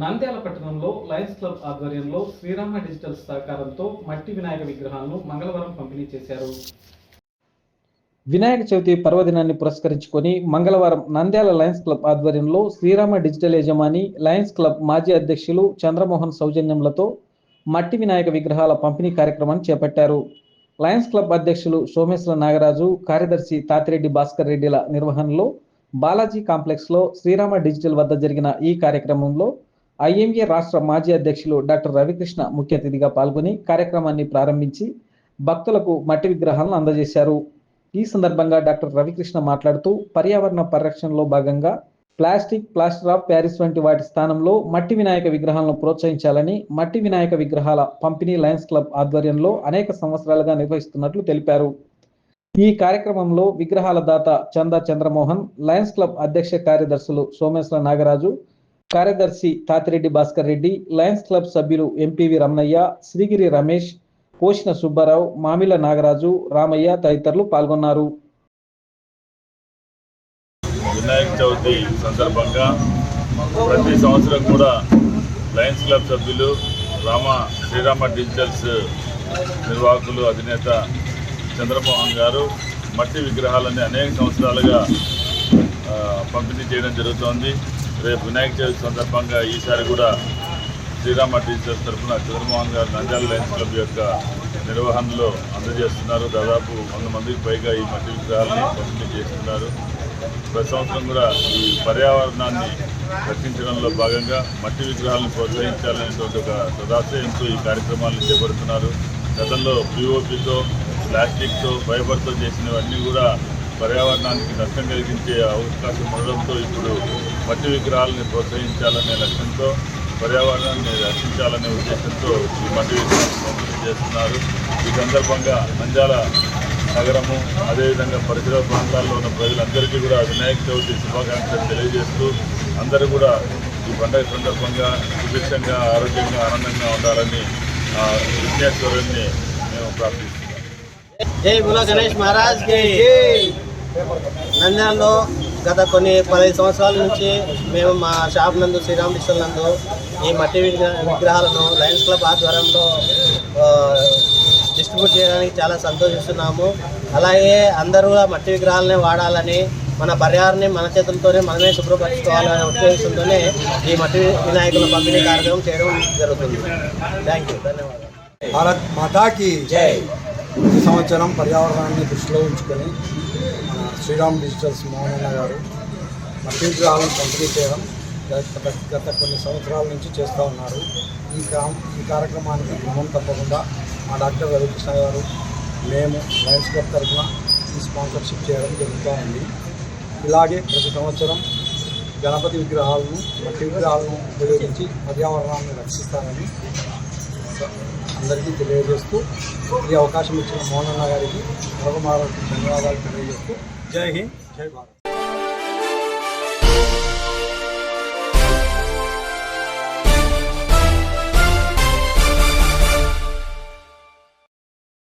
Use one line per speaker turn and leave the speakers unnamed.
నంద్యాల పట్టణంలో Lions club ఆధ్వర్యంలో Srirama digital సహకారంతో మట్టి వినాయక విగ్రహాలను మంగళవారం పంపిణీ చేశారు. వినాయక చవితి పర్వదినాన్ని పురస్కరించుకొని మంగళవారం నంద్యాల లయన్స్ క్లబ్ ఆధ్వర్యంలో శ్రీరామ డిజిటల్ యజమాని లయన్స్ క్లబ్ మాజీ అధ్యక్షులు చంద్రమోహన్ సౌజన్యంలతో మట్టి వినాయక విగ్రహాల పంపిణీ కార్యక్రమాన్ని చేపట్టారు. లయన్స్ క్లబ్ అధ్యక్షులు సోమేశ్వర నాగరాజు కార్యదర్శి తాతిరెడ్డి భాస్కర్ రెడ్డిల నిర్వహణలో బాలాజీ కాంప్లెక్స్లో శ్రీరామ డిజిటల్ వద్ద జరిగిన ఈ కార్యక్రమంలో ఐఎంఏ రాష్ట్ర మాజీ అధ్యక్షులు డాక్టర్ రవికృష్ణ ముఖ్య అతిథిగా పాల్గొని కార్యక్రమాన్ని ప్రారంభించి భక్తులకు మట్టి విగ్రహాలను అందజేశారు. ఈ సందర్భంగా డాక్టర్ రవికృష్ణ మాట్లాడుతూ పర్యావరణ పరిరక్షణలో భాగంగా ప్లాస్టిక్ ప్లాస్టర్ ఆఫ్ ప్యారిస్ వంటి వాటి స్థానంలో మట్టి వినాయక విగ్రహాలను ప్రోత్సహించాలని మట్టి వినాయక విగ్రహాల పంపిణీ లయన్స్ క్లబ్ ఆధ్వర్యంలో అనేక సంవత్సరాలుగా నిర్వహిస్తున్నట్లు తెలిపారు. ఈ కార్యక్రమంలో విగ్రహాల దాత చందా చంద్రమోహన్ లయన్స్ క్లబ్ అధ్యక్ష కార్యదర్శులు సోమేశ్వర నాగరాజు కార్యదర్శి తాతిరెడ్డి భాస్కర్ రెడ్డి లయన్స్ క్లబ్ సభ్యులు ఎంపీవి రమణయ్య శ్రీగిరి రమేష్ పోషణ సుబ్బారావు మామిల నాగరాజు రామయ్య తదితరులు పాల్గొన్నారు.
వినాయక చవితి సందర్భంగా ప్రతి సంవత్సరం కూడా లయన్స్ క్లబ్ సభ్యులు రామ శ్రీరామ డిజిటల్స్ నిర్వాహకులు అధినేత చంద్రమోహన్ గారు మట్టి విగ్రహాలని అనేక సంవత్సరాలుగా పంపిణీ చేయడం జరుగుతోంది. రేపు వినాయక చవితి సందర్భంగా ఈసారి కూడా శ్రీరామ టీచర్స్ తరఫున చంద్రమోహన్ గారు నంద్యాల లయన్స్ క్లబ్ యొక్క నిర్వహణలో అందజేస్తున్నారు. దాదాపు వంద మందికి పైగా ఈ మట్టి విగ్రహాలని పంపిణీ చేస్తున్నారు. ప్రతి సంవత్సరం కూడా ఈ పర్యావరణాన్ని రక్షించడంలో భాగంగా మట్టి విగ్రహాలను ప్రోత్సహించాలనేటువంటి ఒక సదాశయంతో ఈ కార్యక్రమాలను చేపడుతున్నారు. గతంలో పిఓపితో ప్లాస్టిక్తో ఫైబర్తో చేసినవన్నీ కూడా పర్యావరణానికి నష్టం కలిగించే అవకాశం ఉండడంతో ఇప్పుడు మట్టి విగ్రహాలని ప్రోత్సహించాలనే లక్ష్యంతో పర్యావరణాన్ని రక్షించాలనే ఉద్దేశంతో ఈ మట్టి విగ్రహాలను పంపిణీ చేస్తున్నారు. ఈ సందర్భంగా నంద్యాల నగరము అదేవిధంగా పరిసర ప్రాంతాల్లో ఉన్న ప్రజలందరికీ కూడా వినాయక చవితి శుభాకాంక్షలు తెలియజేస్తూ అందరూ కూడా ఈ పండుగ సందర్భంగా సుభిక్షంగా ఆరోగ్యంగా ఆనందంగా ఉండాలని ఆ విఘ్నేశ్వరుణ్ణి మేము ప్రార్థిస్తున్నాం.
జై గణేష్ మహారాజ్ నంద్యాలలో గత కొన్ని పదహైదు సంవత్సరాల నుంచి మేము మా షాప్ నందు శ్రీరామ్ డిజిటల్ నందు ఈ మట్టి విగ్ర- విగ్రహాలను లయన్స్ క్లబ్ ఆధ్వర్యంలో డిస్ట్రిబ్యూట్ చేయడానికి చాలా సంతోషిస్తున్నాము. అలాగే అందరూ మట్టి విగ్రహాలనే వాడాలని మన పర్యావరణాన్ని మన చేతులతోనే మనమే శుభ్రపరచుకోవాలనే ఉద్దేశంతోనే ఈ మట్టి వినాయకుల పంపిణీ కార్యక్రమం చేయడం జరుగుతుంది. థ్యాంక్ యూ ధన్యవాదాలు.
భారత్ మాతాకి
జై.
ఈ సంవత్సరం పర్యావరణాన్ని దృష్టిలో ఉంచుకొని శ్రీరామ్ డిజిటల్స్ మోహనన్న గారు. మట్టి విగ్రహాలను పంపిణీ చేయడం గత కొన్ని సంవత్సరాల నుంచి చేస్తూ ఉన్నారు. ఈ కా ఈ కార్యక్రమానికి క్రమం తప్పకుండా మా డాక్టర్ రవికృష్ణ గారు మేము లయన్స్ క్లబ్ తరఫున ఈ స్పాన్సర్షిప్ చేయడం జరుగుతూ ఉంది. ఇలాగే ప్రతి సంవత్సరం గణపతి విగ్రహాలను మట్టి విగ్రహాలను ఉపయోగించి పర్యావరణాన్ని రక్షిస్తానని అందరికీ తెలియజేస్తూ ఈ అవకాశం ఇచ్చిన మోహన్ అన్న గారికి మరొక ధన్యవాదాలు తెలియజేస్తూ జై హింద్ జై భారత్